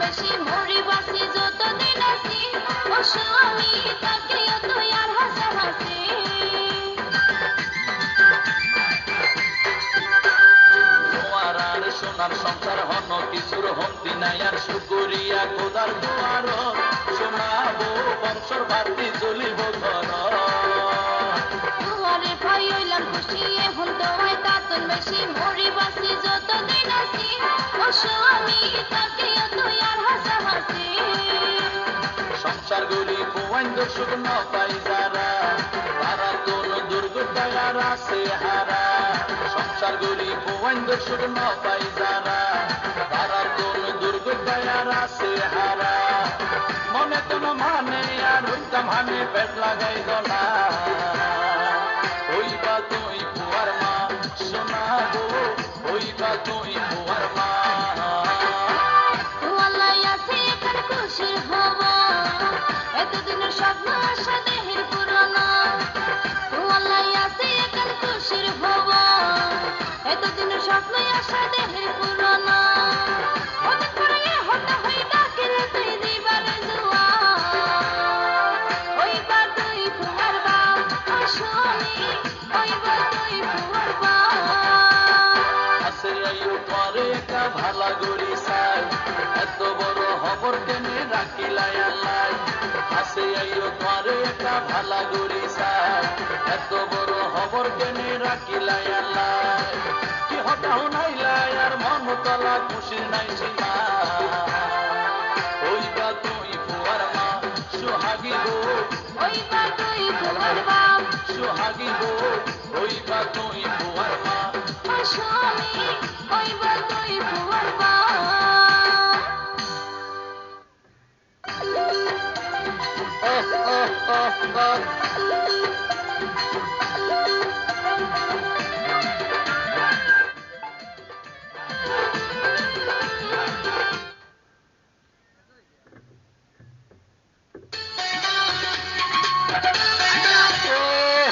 বেশি মরি বাসি, যতদিন আছি ও স্বামী তাকিও তুই আর হাসাহাসি তোমার আর সোনার সংসার হন কিছুর হন্তি নাই আর শুকুরিয়া খোদার দুয়ার শোনাবো, বংশর ভাতি জ্বলিব ঘর। সংসার গুলি শুকন পাই যারা, তারা কোন দুর্গতায় আর আছে হারা। সংসার গুলি পোয়াইন্দ সুখ ন পাই যারা, তারা কোন দুর্গতায় আর আছে হারা। মনে কোন মানে আর হইতাম আমি পেট লাগাই গলা। ভালা গড়ি সাই এত বড় খবর কেনে রাখিলাই আল্লাহ আছে আইও পরে একা ভালা গড়ি সাই এত বড় খবর কেনে রাখিলাই আল্লাহ কি হতাও নাইলাই আর মন তলা খুশির নাই সীমা। ওইবা তুই ফুয়ার মা সোহাগী গো ওইবার তুই ফুয়ার বাপ সোহাগী গো agora.